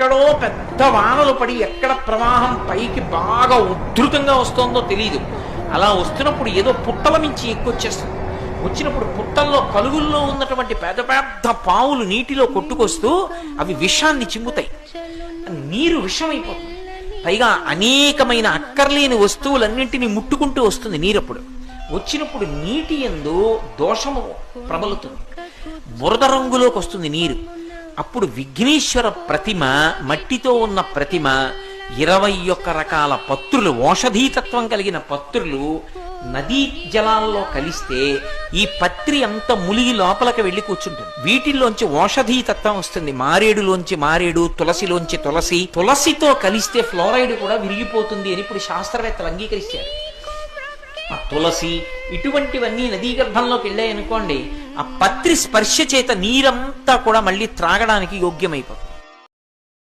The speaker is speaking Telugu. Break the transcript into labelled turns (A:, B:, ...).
A: ఎక్కడో పెద్ద వానలు పడి ఎక్కడ ప్రవాహం పైకి బాగా ఉధృతంగా వస్తుందో తెలియదు అలా వస్తున్నప్పుడు ఏదో పుట్టల మించి ఎక్కువచ్చేస్తుంది. వచ్చినప్పుడు పుట్టల్లో కలుగుల్లో ఉన్నటువంటి పెద్ద పెద్ద పావులు నీటిలో కొట్టుకొస్తూ అవి విషాన్ని చిమ్ముతాయి. నీరు విషమైపోతుంది. పైగా అనేకమైన అక్కర్లేని వస్తువులన్నింటినీ ముట్టుకుంటూ వస్తుంది నీరప్పుడు. వచ్చినప్పుడు నీటి ఎందు దోషము ప్రబలుతుంది. బురద రంగులోకి వస్తుంది నీరు. అప్పుడు విఘ్నేశ్వర ప్రతిమ మట్టితో ఉన్న ప్రతిమ ఇరవై ఒక్క రకాల పత్రులు ఓషధీతత్వం కలిగిన పత్రులు నదీ జలాల్లో కలిస్తే ఈ పత్రి అంత ములిగి లోపలికి వెళ్ళి కూర్చుంటుంది. వీటిల్లోంచి ఓషధీతత్వం వస్తుంది. మారేడులోంచి మారేడు తులసిలోంచి తులసి తులసితో కలిస్తే ఫ్లోరైడ్ కూడా విరిగిపోతుంది అని ఇప్పుడు శాస్త్రవేత్తలు అంగీకరిస్తారు. ఆ తులసి ఇటువంటివన్నీ నదీ గర్భంలోకి వెళ్ళాయనుకోండి ఆ పత్రి స్పర్శ చేత నీరంతా కూడా మళ్ళీ త్రాగడానికి యోగ్యమైపోతుంది.